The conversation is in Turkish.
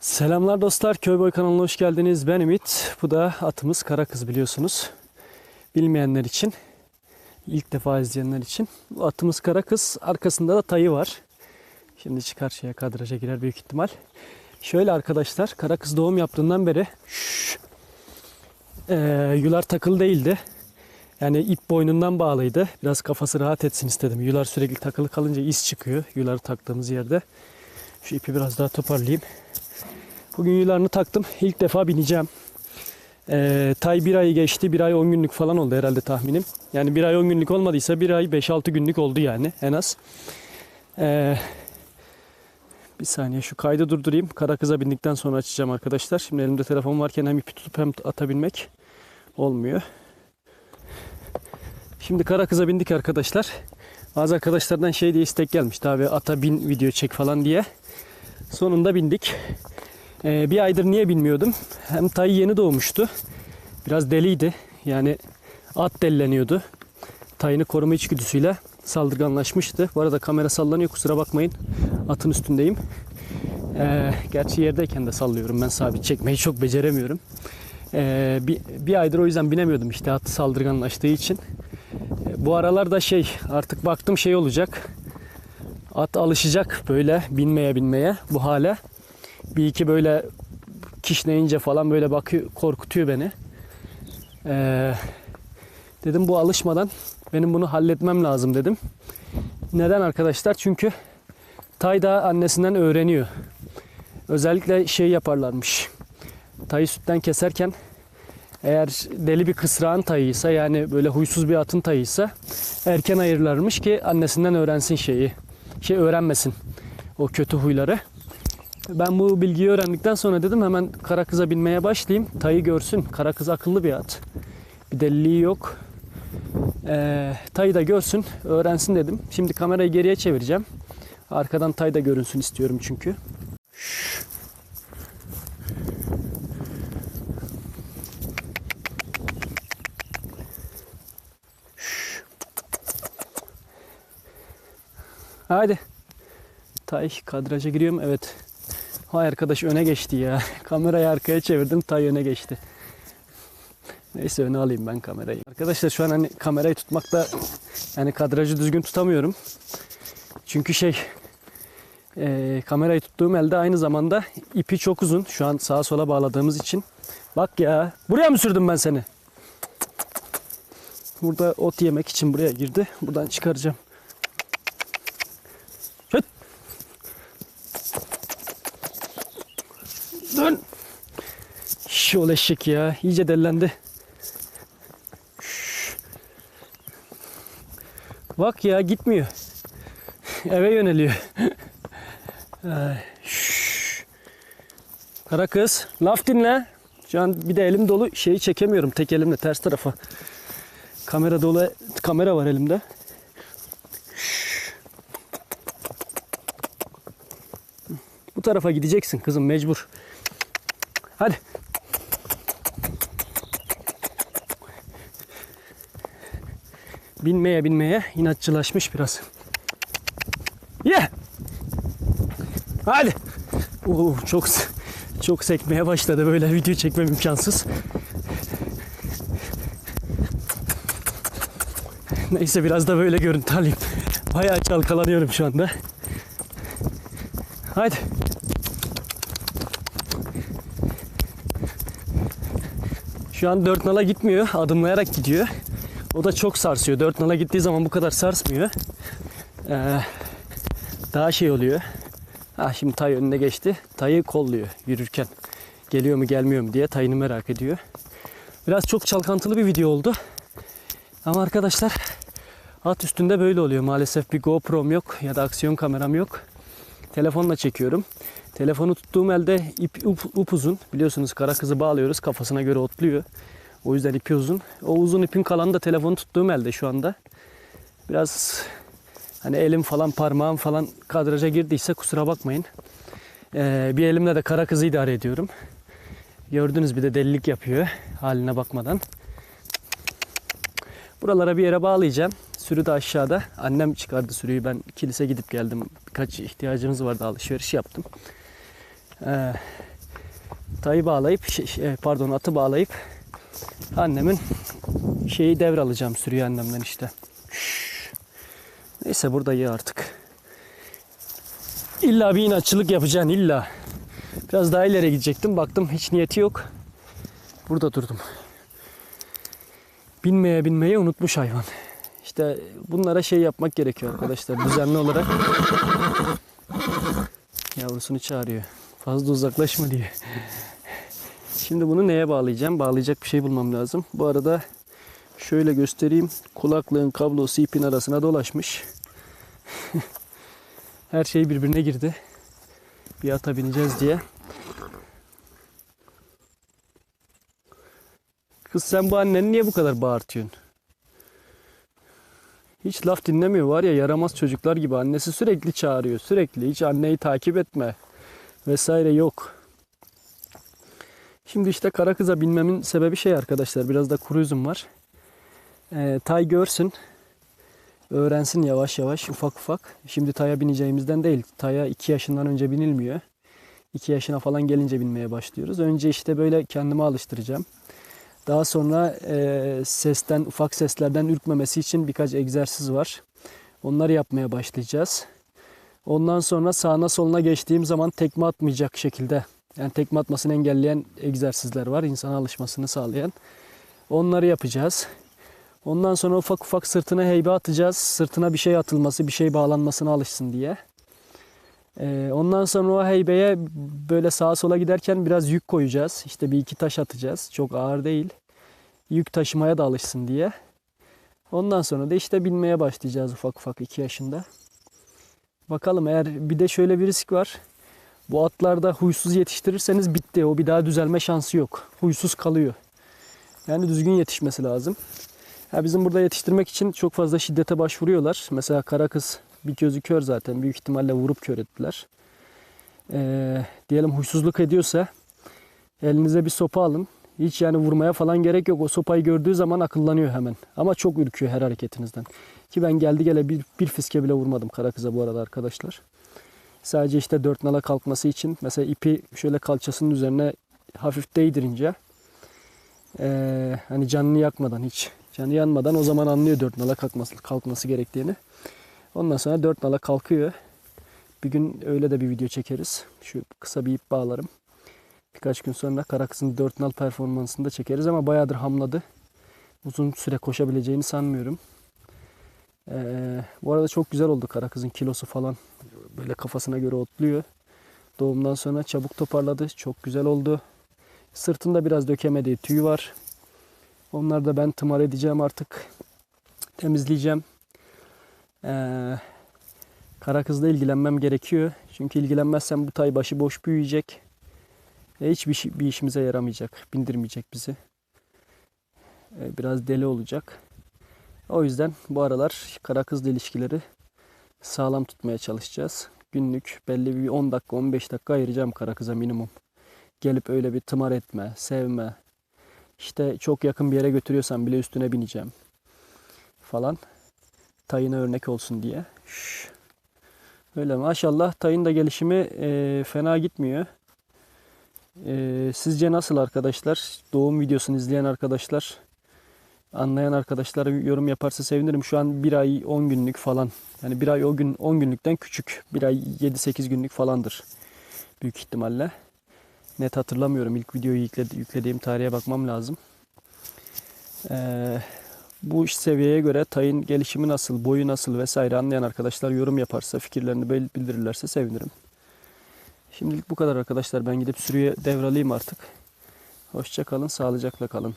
Selamlar dostlar, Köyboy kanalına hoş geldiniz. Ben Ümit. Bu da atımız Kara Kız biliyorsunuz. Bilmeyenler için, ilk defa izleyenler için. Bu atımız Kara Kız, arkasında da tayı var. Şimdi çıkar şeye kadraja girer büyük ihtimal. Şöyle arkadaşlar, Kara Kız doğum yaptığından beri şşş, eee, yular takılı değildi. Yani ip boynundan bağlıydı. Biraz kafası rahat etsin istedim. Yular sürekli takılı kalınca iz çıkıyor yuları taktığımız yerde. Şu ipi biraz daha toparlayayım. Bugün yularını taktım. İlk defa bineceğim. Ee, tay bir ay geçti. Bir ay 10 günlük falan oldu herhalde tahminim. Yani bir ay 10 günlük olmadıysa bir ay 5-6 günlük oldu yani en az. Ee, bir saniye şu kaydı durdurayım. Kara kıza bindikten sonra açacağım arkadaşlar. Şimdi elimde telefon varken hem ipi tutup hem atabilmek olmuyor. Şimdi kara kıza bindik arkadaşlar. Bazı arkadaşlardan şey diye istek gelmişti abi ata bin video çek falan diye. Sonunda bindik. Ee, bir aydır niye bilmiyordum. Hem Tay yeni doğmuştu. Biraz deliydi. Yani at delleniyordu. Tayını koruma içgüdüsüyle saldırganlaşmıştı. Bu arada kamera sallanıyor kusura bakmayın. Atın üstündeyim. Ee, gerçi yerdeyken de sallıyorum. Ben sabit çekmeyi çok beceremiyorum. Ee, bir, bir aydır o yüzden binemiyordum işte at saldırganlaştığı için. Ee, bu aralarda şey artık baktım şey olacak. At alışacak böyle binmeye binmeye bu hale. Bir iki böyle kişneyince falan böyle bakıyor korkutuyor beni. Ee, dedim bu alışmadan benim bunu halletmem lazım dedim. Neden arkadaşlar? Çünkü Tay da annesinden öğreniyor. Özellikle şey yaparlarmış. Tayı sütten keserken eğer deli bir kısrağın tayıysa yani böyle huysuz bir atın tayıysa erken ayırlarmış ki annesinden öğrensin şeyi. Şey öğrenmesin o kötü huyları. Ben bu bilgiyi öğrendikten sonra dedim hemen kara kıza binmeye başlayayım. Tayı görsün. Kara kız akıllı bir at. Bir deliliği yok. Ee, tayı da görsün, öğrensin dedim. Şimdi kamerayı geriye çevireceğim. Arkadan tay da görünsün istiyorum çünkü. Haydi. Tay kadraja giriyorum. Evet. Hay arkadaş öne geçti ya. Kamerayı arkaya çevirdim. Tay öne geçti. Neyse öne alayım ben kamerayı. Arkadaşlar şu an hani kamerayı tutmakta yani kadrajı düzgün tutamıyorum. Çünkü şey e, kamerayı tuttuğum elde aynı zamanda ipi çok uzun. Şu an sağa sola bağladığımız için. Bak ya. Buraya mı sürdüm ben seni? Burada ot yemek için buraya girdi. Buradan çıkaracağım. Şu ol eşek ya. İyice dellendi. Bak ya gitmiyor. Eve yöneliyor. Kara kız laf dinle. Şu an bir de elim dolu şeyi çekemiyorum tek elimle ters tarafa. Kamera dolu kamera var elimde. Bu tarafa gideceksin kızım mecbur. Hadi. Binmeye binmeye inatçılaşmış biraz. Ye. Hadi. Oo, çok çok sekmeye başladı böyle video çekmem imkansız. Neyse biraz da böyle görüntü alayım. Bayağı çalkalanıyorum şu anda. Hadi. Şu an dört nala gitmiyor. Adımlayarak gidiyor. O da çok sarsıyor. Dört nala gittiği zaman bu kadar sarsmıyor. Ee, daha şey oluyor. Ha şimdi tay önüne geçti. Tayı kolluyor yürürken. Geliyor mu gelmiyor mu diye tayını merak ediyor. Biraz çok çalkantılı bir video oldu. Ama arkadaşlar at üstünde böyle oluyor. Maalesef bir GoPro'm yok ya da aksiyon kameram yok. Telefonla çekiyorum. Telefonu tuttuğum elde ip up, upuzun. Biliyorsunuz kara kızı bağlıyoruz. Kafasına göre otluyor. O yüzden ipi uzun. O uzun ipin kalanı da telefonu tuttuğum elde şu anda. Biraz hani elim falan parmağım falan kadraja girdiyse kusura bakmayın. Ee, bir elimle de kara kızı idare ediyorum. Gördünüz bir de delilik yapıyor haline bakmadan. Buralara bir yere bağlayacağım. Sürü de aşağıda. Annem çıkardı sürüyü. Ben kilise gidip geldim. Birkaç ihtiyacımız vardı. Alışveriş yaptım. Ee, tayı bağlayıp şey- şey, pardon atı bağlayıp annemin şeyi devralacağım sürüyü annemden işte. Neyse burada iyi artık. İlla bir inatçılık yapacaksın illa. Biraz daha ileri gidecektim. Baktım hiç niyeti yok. Burada durdum. Binmeye binmeyi unutmuş hayvan. İşte bunlara şey yapmak gerekiyor arkadaşlar düzenli olarak. Yavrusunu çağırıyor. Fazla uzaklaşma diye. Şimdi bunu neye bağlayacağım? Bağlayacak bir şey bulmam lazım. Bu arada şöyle göstereyim. Kulaklığın kablosu ipin arasına dolaşmış. Her şey birbirine girdi. Bir ata bineceğiz diye. Kız sen bu anneni niye bu kadar bağırtıyorsun? Hiç laf dinlemiyor var ya yaramaz çocuklar gibi. Annesi sürekli çağırıyor. Sürekli hiç anneyi takip etme vesaire yok. Şimdi işte kara kıza binmemin sebebi şey arkadaşlar. Biraz da kuru üzüm var. Ee, tay görsün. Öğrensin yavaş yavaş ufak ufak. Şimdi taya bineceğimizden değil. Taya 2 yaşından önce binilmiyor. 2 yaşına falan gelince binmeye başlıyoruz. Önce işte böyle kendime alıştıracağım. Daha sonra e, sesten, ufak seslerden ürkmemesi için birkaç egzersiz var. Onları yapmaya başlayacağız. Ondan sonra sağına soluna geçtiğim zaman tekme atmayacak şekilde yani tekme atmasını engelleyen egzersizler var. insana alışmasını sağlayan. Onları yapacağız. Ondan sonra ufak ufak sırtına heybe atacağız. Sırtına bir şey atılması, bir şey bağlanmasına alışsın diye. Ee, ondan sonra o heybeye böyle sağa sola giderken biraz yük koyacağız. İşte bir iki taş atacağız. Çok ağır değil. Yük taşımaya da alışsın diye. Ondan sonra da işte binmeye başlayacağız ufak ufak 2 yaşında. Bakalım eğer bir de şöyle bir risk var. Bu atlarda huysuz yetiştirirseniz bitti. O bir daha düzelme şansı yok. Huysuz kalıyor. Yani düzgün yetişmesi lazım. Ya bizim burada yetiştirmek için çok fazla şiddete başvuruyorlar. Mesela kara kız bir gözü kör zaten. Büyük ihtimalle vurup kör ettiler. Ee, diyelim huysuzluk ediyorsa elinize bir sopa alın. Hiç yani vurmaya falan gerek yok. O sopayı gördüğü zaman akıllanıyor hemen. Ama çok ürküyor her hareketinizden. Ki ben geldi gele bir, bir fiske bile vurmadım kara kıza bu arada arkadaşlar. Sadece işte dört nala kalkması için mesela ipi şöyle kalçasının üzerine hafif değdirince eee, hani canını yakmadan hiç canı yanmadan o zaman anlıyor dört nala kalkması, kalkması gerektiğini. Ondan sonra dört nala kalkıyor. Bir gün öyle de bir video çekeriz. Şu kısa bir ip bağlarım. Birkaç gün sonra kara kızın dört nal performansını da çekeriz ama bayağıdır hamladı. Uzun süre koşabileceğini sanmıyorum. Ee, bu arada çok güzel oldu kara kızın kilosu falan. Böyle kafasına göre otluyor. Doğumdan sonra çabuk toparladı. Çok güzel oldu. Sırtında biraz dökemediği tüy var. Onları da ben tımar edeceğim artık. Temizleyeceğim. Ee, kara kızla ilgilenmem gerekiyor. Çünkü ilgilenmezsem bu tay başı boş büyüyecek. Ve hiçbir şey, bir işimize yaramayacak. Bindirmeyecek bizi. Ee, biraz deli olacak. O yüzden bu aralar kara kızla ilişkileri sağlam tutmaya çalışacağız. Günlük belli bir 10 dakika 15 dakika ayıracağım kara kıza minimum. Gelip öyle bir tımar etme, sevme. İşte çok yakın bir yere götürüyorsam bile üstüne bineceğim. Falan. Tayına örnek olsun diye. Öyle maşallah tayın da gelişimi e, fena gitmiyor. E, sizce nasıl arkadaşlar? Doğum videosunu izleyen arkadaşlar anlayan arkadaşlar yorum yaparsa sevinirim. Şu an bir ay 10 günlük falan. Yani bir ay o gün 10 günlükten küçük. Bir ay 7-8 günlük falandır. Büyük ihtimalle. Net hatırlamıyorum. İlk videoyu yükledi, yüklediğim tarihe bakmam lazım. Ee, bu seviyeye göre tayın gelişimi nasıl, boyu nasıl vesaire anlayan arkadaşlar yorum yaparsa, fikirlerini bildirirlerse sevinirim. Şimdilik bu kadar arkadaşlar. Ben gidip sürüye devralayım artık. Hoşça kalın, sağlıcakla kalın.